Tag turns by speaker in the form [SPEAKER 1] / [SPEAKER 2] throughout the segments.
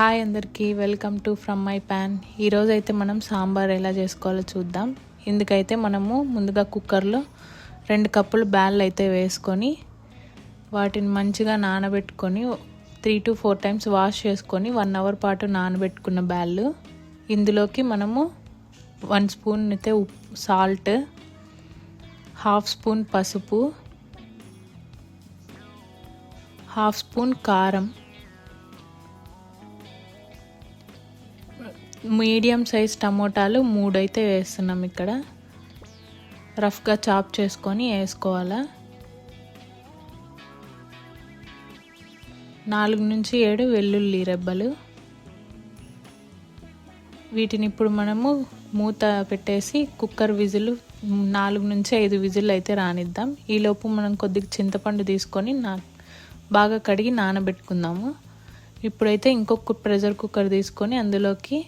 [SPEAKER 1] Hi అందరికీ welcome to from my pan ఈరోజు అయితే మనం సాంబార్ ఎలా చేసుకోవాలో చూద్దాం. ఇందుకైతే మనము ముందుగా కుక్కర్లో రెండు కప్పులు బ్యాళ్ళు అయితే వేసుకొని వాటిని మంచిగా నానబెట్టుకొని three to four times wash చేసుకొని వన్ అవర్ పాటు నానబెట్టుకున్న బ్యాళ్ళు ఇందులోకి మనము వన్ స్పూన్ అయితే ఉప్పు సాల్ట్ హాఫ్ స్పూన్ పసుపు హాఫ్ స్పూన్ కారం మీడియం సైజ్ టమోటాలు మూడు అయితే వేస్తున్నాం ఇక్కడ. రఫ్గా చాప్ చేసుకొని వేసుకోవాలా? నాలుగు నుంచి ఏడు వెల్లుల్లి రెబ్బలు. వీటిని ఇప్పుడు మనము మూత పెట్టేసి కుక్కర్ విజిల్ నాలుగు నుంచి ఐదు విజులు అయితే రానిద్దాం. ఈలోపు మనం కొద్దిగా చింతపండు తీసుకొని నా బాగా కడిగి నానబెట్టుకుందాము. ఇప్పుడైతే ఇంకొక ప్రెషర్ కుక్కర్ తీసుకొని అందులోకి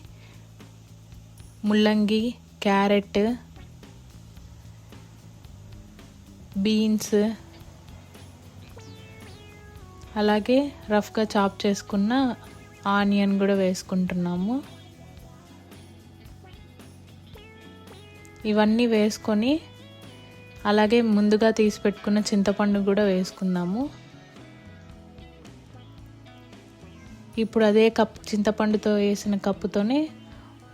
[SPEAKER 1] ముల్లంగి క్యారెట్ బీన్స్ అలాగే రఫ్గా చాప్ చేసుకున్న ఆనియన్ కూడా వేసుకుంటున్నాము. ఇవన్నీ వేసుకొని అలాగే ముందుగా తీసి పెట్టుకున్న చింతపండు కూడా వేసుకుందాము. ఇప్పుడు అదే కప్ చింతపండుతో వేసిన కప్పుతోనే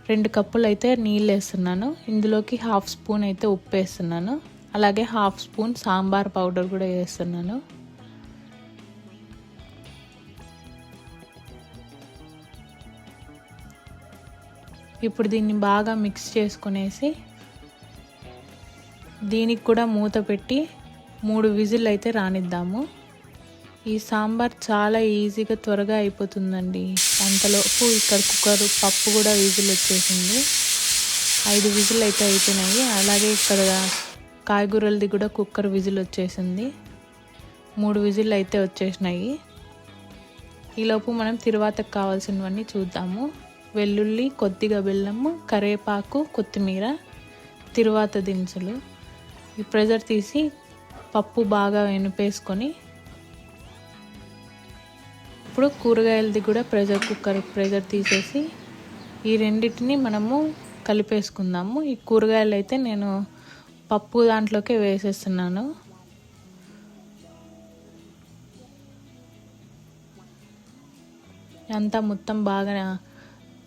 [SPEAKER 1] రెండు కప్పులు అయితే నీళ్ళు వేస్తున్నాను ఇందులోకి హాఫ్ స్పూన్ అయితే ఉప్పు వేస్తున్నాను. అలాగే హాఫ్ స్పూన్ సాంబార్ పౌడర్ కూడా వేస్తున్నాను. ఇప్పుడు దీన్ని బాగా మిక్స్ చేసుకునేసి దీనికి కూడా మూత పెట్టి మూడు విజిల్ అయితే రానిద్దాము. ఈ సాంబార్ చాలా ఈజీగా త్వరగా అయిపోతుందండి. అంతలోపు ఇక్కడ కుక్కర్ పప్పు కూడా విజిల్ వచ్చేసింది. ఐదు విజిల్ అయితే అయిపోయినాయి. అలాగే ఇక్కడ కాయగూరలది కూడా కుక్కర్ విజిల్ వచ్చేసింది. మూడు విజిల్ అయితే వచ్చేసినాయి. ఈలోపు మనం తిరువాతకు కావాల్సినవన్నీ చూద్దాము. వెల్లుల్లి కొద్దిగా బెల్లము కరివేపాకు కొత్తిమీర తిరువాత దినుసులు. ఈ ప్రెజర్ తీసి పప్పు బాగా వెనుపేసుకొని ఇప్పుడు కూరగాయలది కూడా ప్రెషర్ కుక్కర్ ప్రెషర్ తీసేసి ఈ రెండింటిని మనము కలిపేసుకుందాము. ఈ కూరగాయలు అయితే నేను పప్పు దాంట్లోకే వేసేస్తున్నాను. అంతా మొత్తం బాగా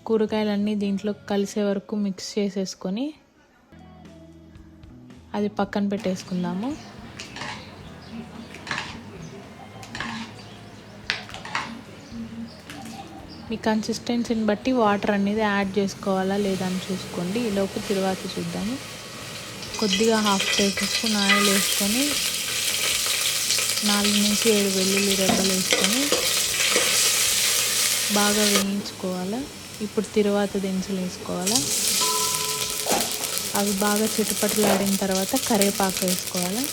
[SPEAKER 1] కూరగాయలన్నీ దీంట్లో కలిసే వరకు మిక్స్ చేసేసుకొని అది పక్కన పెట్టేసుకుందాము. మీ కన్సిస్టెన్సీని బట్టి వాటర్ అనేది యాడ్ చేసుకోవాలా లేదా అని చూసుకోండి. ఈలోపు తిరువాత చూద్దాము. కొద్దిగా హాఫ్ టేబుల్ స్పూన్ ఆయిల్ వేసుకొని నాలుగు నుంచి ఏడు వెల్లుల్లి రెబ్బలు వేసుకొని బాగా వేయించుకోవాలా? ఇప్పుడు తిరువాత దినుసులు వేసుకోవాలా? అవి బాగా చిటుపట్లాడిన తర్వాత కరివేపాకు వేసుకోవాలా?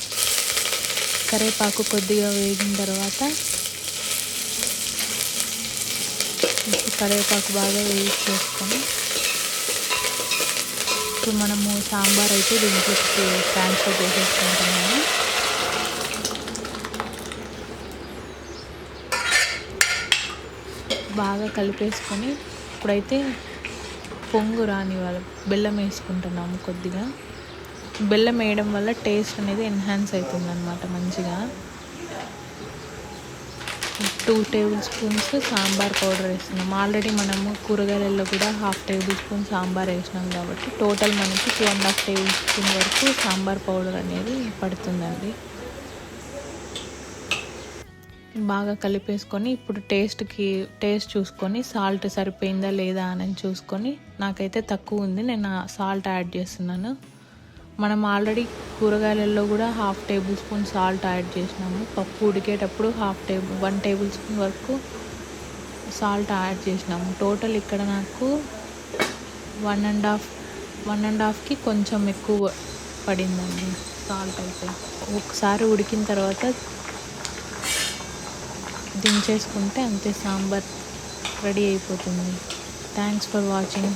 [SPEAKER 1] కరివేపాకు కొద్దిగా వేగిన తర్వాత కరివేపాకు బాగా వేస్ట్ చేసుకొని ఇప్పుడు మనము సాంబార్ అయితే దీంట్లోకి ట్రాన్స్ఫర్ చేసేసుకుంటున్నాము బాగా కలిపేసుకొని ఇప్పుడైతే పొంగు రాని వాళ్ళు బెల్లం వేసుకుంటున్నాము కొద్దిగా. బెల్లం వేయడం వల్ల టేస్ట్ అనేది ఎన్హాన్స్ అవుతుంది అనమాట మంచిగా. Two tablespoons sambar powder వేస్తున్నాం. ఆల్రెడీ మనము కూరగాయలలో కూడా హాఫ్ టేబుల్ స్పూన్ సాంబార్ వేసినాం కాబట్టి టోటల్ మనకి two and half table spoon వరకు సాంబార్ పౌడర్ అనేది పడుతుందండి. బాగా కలిపేసుకొని ఇప్పుడు టేస్ట్కి టేస్ట్ చూసుకొని సాల్ట్ సరిపోయిందా లేదా అని చూసుకొని నాకైతే తక్కువ ఉంది. నేను సాల్ట్ యాడ్ చేస్తున్నాను. మనం ఆల్రెడీ కూరగాయలలో కూడా half table spoon salt add చేసినాము. పప్పు ఉడికేటప్పుడు half table one table spoon వరకు సాల్ట్ యాడ్ చేసినాము. టోటల్ ఇక్కడ నాకు one and half one and హాఫ్కి కొంచెం ఎక్కువ పడిందండి సాల్ట్ అయితే. ఒకసారి ఉడికిన తర్వాత దించేసుకుంటే అంతే సాంబార్ రెడీ అయిపోతుంది. Thanks for watching